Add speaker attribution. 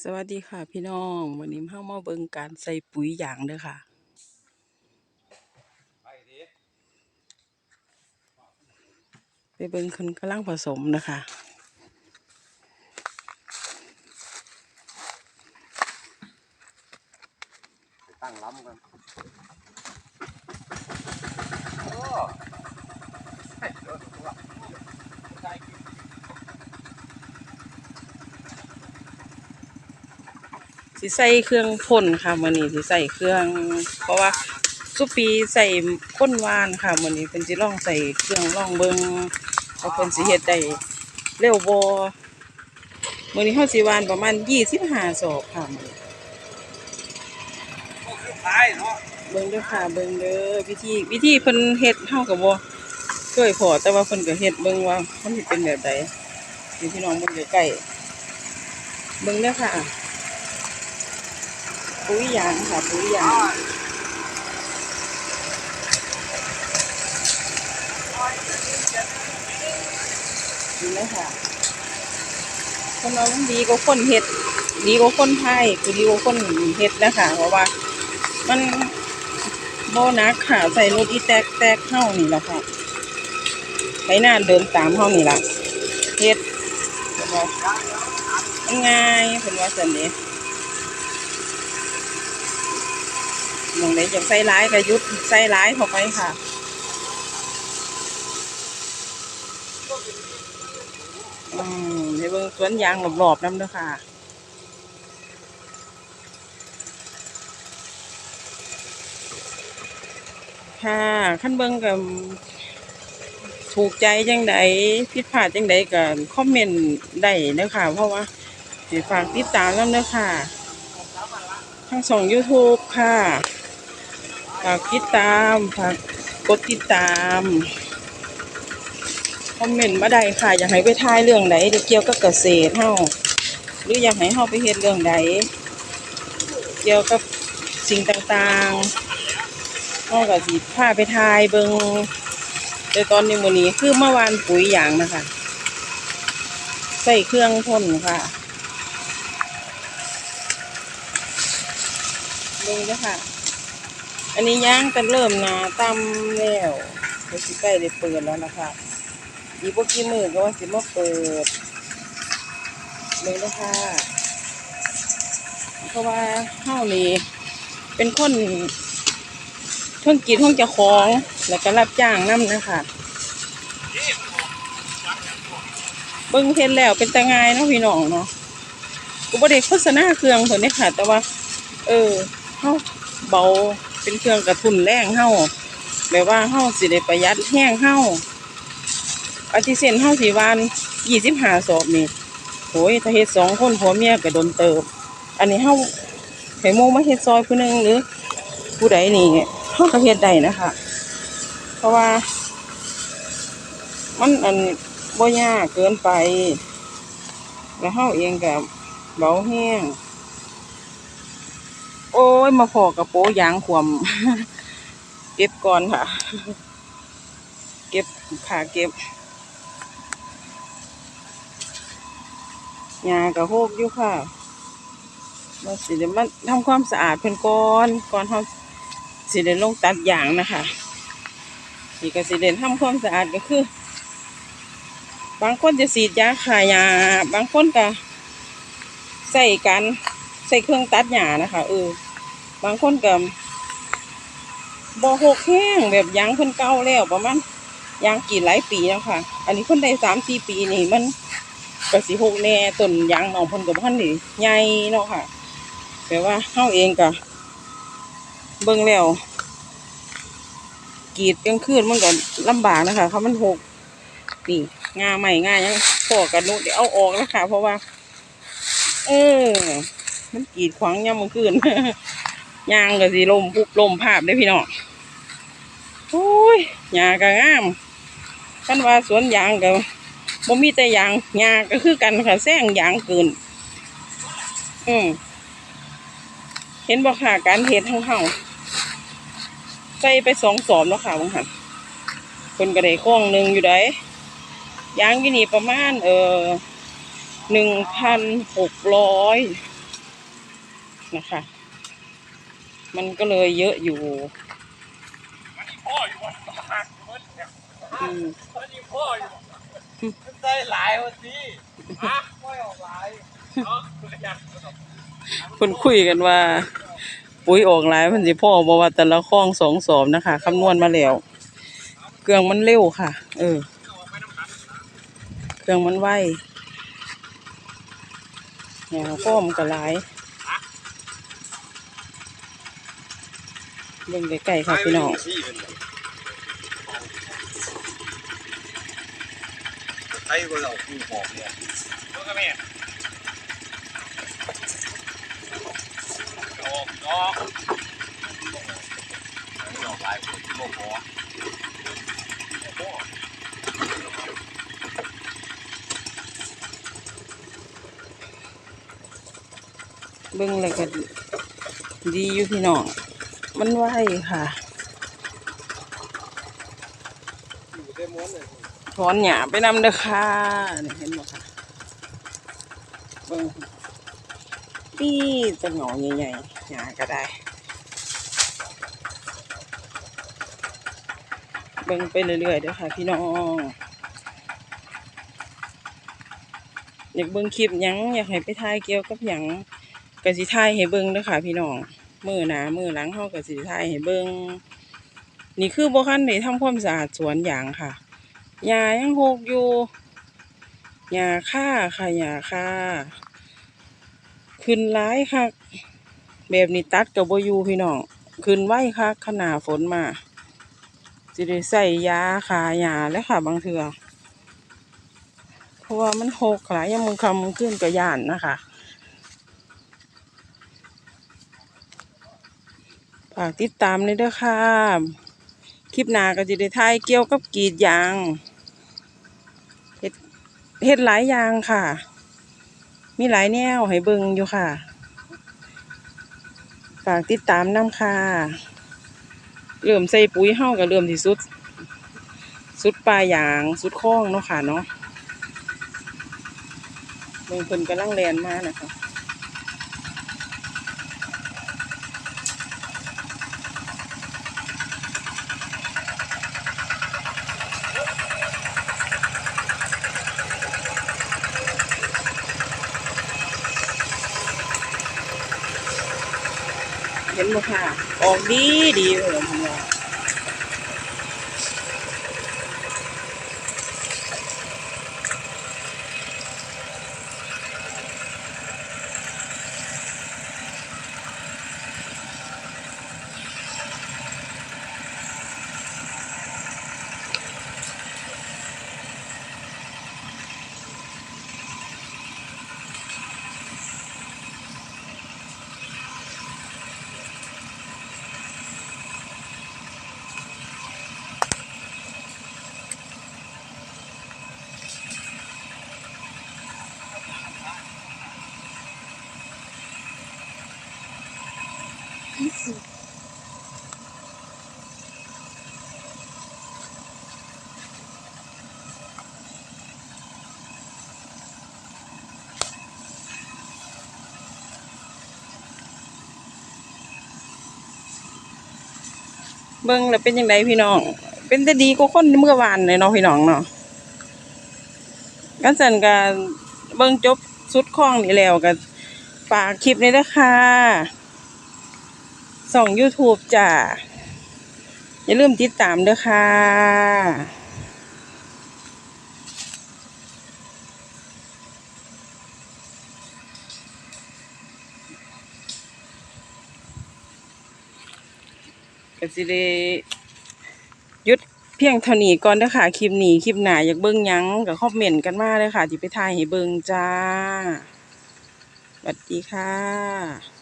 Speaker 1: สวัสดีค่ะพี่น้องวันนี้เฮามาเบิ่งการใส่ปุ๋ยหยางเด้อค่ะไปเบิ่งคนกำลังผสมนะคะ
Speaker 2: ไปตั้งล้ำกันโอ้ให้เดี๋ยวดูว่าได้กิน
Speaker 1: สิใส่เครื่องพ่นค่ะมื้อนี้สิใส่เครื่อง เพราะว่าสุปีใส่พ่นหวานค่ะมื้อนี้เพิ่นสิลองใส่เครื่องลองเบิ่งว่าเพิ่นสิเฮ็ดได้เร็วบ่มื้อนี้เฮาสิหวานประมาณ25ศอกค่ะมื้อนี้
Speaker 2: พวกคือท้ายเนาะ
Speaker 1: เบิ่งเด้อค่ะเบิ่งเด้อวิธีวิธีเพิ่นเฮ็ดเฮาก็บ่เคยพอแต่ว่าเพิ่นก็เฮ็ดเบิ่งว่ามันสิเป็นแบบใดนี่พี่น้องเบิ่งใกล้ๆเบิ่งเด้อค่ะ ปุ๋ยยางค่ะปุ๋ยยางดีเลยค่ะคนเราดีกว่าคนเห็ด ดีกว่าคนไทยคือดีกว่าคนเห็ดนะคะเพราะว่า มันโบนักค่ะใส่รถอีแตกแตกเข้านี่แหละค่ะใช้หน้าเดินตามเข้านี่แหละเห็ดเห็นว่ามันง่ายเป็นว่าสันนี้ มองไหนจะใส่ร้ายก็ยุดใส่ร้ายเข้าไปค่ะอืมในเบิ่งสวนยางรอบๆน้ำเด้อค่ะค่ะขั้นเบิ่งกับถูกใจจังใดผิดพลาดจังใดก็คอมเมนต์ได้เด้อค่ะ เพราะว่าฝากติดตามน้ำเด้อค่ะ ทั้งสอง YouTube ค่ะ ฝากติดตามฝากกดติดตามคอมเมนต์มาได้ค่ะ อยากให้ไปทายเรื่องใดเกี่ยวกับเกษตรเฮาหรืออยากให้เฮาไปเฮ็ดเรื่องใดเกี่ยวกับสิ่งต่างๆเฮาก็สิพาไปทายเบิ่งแต่ตอนนี้มื้อนี้คือเมื่อวานปุ๋ยหยางนะคะใส่เครื่องพ่นค่ะเบิ่งเด้อค่ะ อันนี้ย่างกันเริ่มนาตำแล้วเดี๋ยวสิใกล้ได้เปิดแล้วนะคะอีกพวกกี่มือก็ว่าสิมาเปิดเลยนะคะเพราะว่าเฮานี่เป็นคนท่งกินท่งจะของ แล้วก็รับจ้างนํนะคะเบิ่งเห็นแล้วเป็นตางายเนาะพี่น้องเนาะกูบ่ได้โฆษณาเครื่องเพิ่นเด้ค่ะ แต่ว่า เออเฮาเบา เป็นเครื่องกระตุ้นแรงเฮาแบบว่าเฮาสิได้ประหยัดแห้งเฮาอาทิเซนเฮาสีวานยี่สิบห้าศอกนี่โหยถ้าเฮ็ดสองคนผัวเมียก็โดนเติบ อันนี้เฮาให้โมมาเฮ็ดซอยผู้หนึงหรือ ผู้ใดนี่เฮาก็เฮ็ดได้นะคะ เพราะว่า มันอันบ่ยากเกินไป แล้วเฮาเองก็เบาแห้ง โอ้ย มาพอกับโปยางขวม เก็บก่อนค่ะ เก็บขาเก็บหญ้าก็โฮกอยู่ค่ะเราสิได้มาทำความสะอาดเพิ่อนก่อนก่อนเฮาสิได้ลงตัดยางนะคะนี่ก็สิได้ทำความสะอาดก็คือ บางคนจะสีดยาฆ่าหญ้าบางคนก็ใส่กัน ส่เครื่องตัดหญ้านะคะเออบางคนก็บ่หกแห้งแบบยางเพิ่นเก่าแล้วประมาณยางกี่หลายปีแล้วค่ะ อันนี้เพิ่นได้สามสี่ปีนี่มันก็สิหกแน่ต้นยางน้องเพิ่นก็บ่ทันได้ใหญ่เนาะค่ะแต่ว่าเฮาเองก็เบิ่งแล้วกีดกลางคืนมันก็ลำบากนะคะเขามันหกนี่งาใหม่ง่ายยังพอกันนุเดี๋ยวเอาออกแล้วค่ะ เพราะว่า เออ มันกีดขวางยามมื้อคืนยางก็สิลมปุ๊บลมภาพได้พี่น้องโอ้ยหญ้าก็งามคันว่าสวนยางก็บ่มีแต่ยางยางก็คือกันค่ะแซงยางเกิน อืมเห็นบ่ค่ะการเฮ็ดของเฮาใส่ไปสองสอบแล้วค่ะบางหันเพิ่นก็ได้ข้องหนึ่งอยู่ได้ยางยู่นี่ประมาณเออหนึ่งพันหกร้อย นะคะ มันก็เลยเยอะอยู่
Speaker 2: มันอีพ่ออยู่วันหักมันเนี่ย
Speaker 1: อืม
Speaker 2: มันอีพ่ออยู่มันได้หลายวันสิฮะไม่ออกหลายเนาะอยาก
Speaker 1: เพิ่นคุยกันว่า ปุ๋ยออกหลายมันสิพ่อบ่ว่าแต่ละข้องสองสอบนะคะคำนวณมาแล้วเครื่องมันเร็วค่ะ เออเครื่องมันไวเนี่ยข้อมนก็หลาย เบิ่งใกล้ๆค่ะพี่น้อง
Speaker 2: ไอ้ก็เราคือบอกเนี่ยลูกกับแม่ออกออกออกหลายคนที่บอกพอ
Speaker 1: เบิ่งแล้วก็ดีอยู่พี่น้อง มันไหวค่ะถอนหญ้าไปนำเด้อค่ะเห็นบ่ค่ะเบิ่งนี่จะหงาใหญ่ๆหญ้าก็ได้ เบิ่งไปเรื่อยๆเด้อค่ะ พี่น้องอยากเบิ่งคลิปหยังอยากให้ไปถ่ายเกี่ยวกับหยังก็สิถ่ายให้เบิ่งเด้อค่ะ พี่น้อง มือหนามือหลังเฮาก็สิถ่ายให้เบิ่งนี่คือบ่คันได้ทำความสะอาดสวนอย่างค่ะหญ้ายังหกอยู่หญ้าค่าค่ะหญ้าค่าขึ้นหลายคักแบบนี้ตัดก็บ่อยู่พี่น้องขึ้นไหวคักขนาฝนมาสิได้ใส่ยาฆ่าหญ้าแล้วค่ะบางเทื่อเพราะว่ามันหกหลายยามมึงคำมึงขึ้นก็ย่านนะคะ ฝากติดตามเลยเด้อค่ะ คลิปหน้าก็จะได้ถ่ายเกี่ยวกับกรีดยางเฮ็ดเฮ็ดหลายอย่างค่ะ มีหลายแนวให้เบิ่งอยู่ค่ะ ฝากติดตามน้ำค่ะเริ่มใส่ปุ๋ยเฮาก็เริ่มที่สุด สุดปลายยางสุดคล้องเนาะค่ะเนาะเบิ่งเพิ่นกำลังแลนมานะคะ เห็นบ่ค่ะ ออกดีดีเลยผมว่า เบิ้งแล้วเป็นยังไงพี่น้อง เป็นแต่ดีก็คนเมื่อวานเลยเนาะพี่น้องเนาะกันสันกันเบิ้งจบสุดคล้องนี่แล้วกันฝากคลิปนี้นะคะส่อง YouTube จ้าอย่าลืมติดตามเด้อค่ะ ก็สิได้ยุดเพียงเท่านี้ก่อนเด้อค่ะ คลิปนี้คลิปหน้าอยากเบิ่งหยังก็คอมเมนต์กันมาเลยค่ะที่ไปถ่ายให้เบิ่งจ้าสวัสดีค่ะ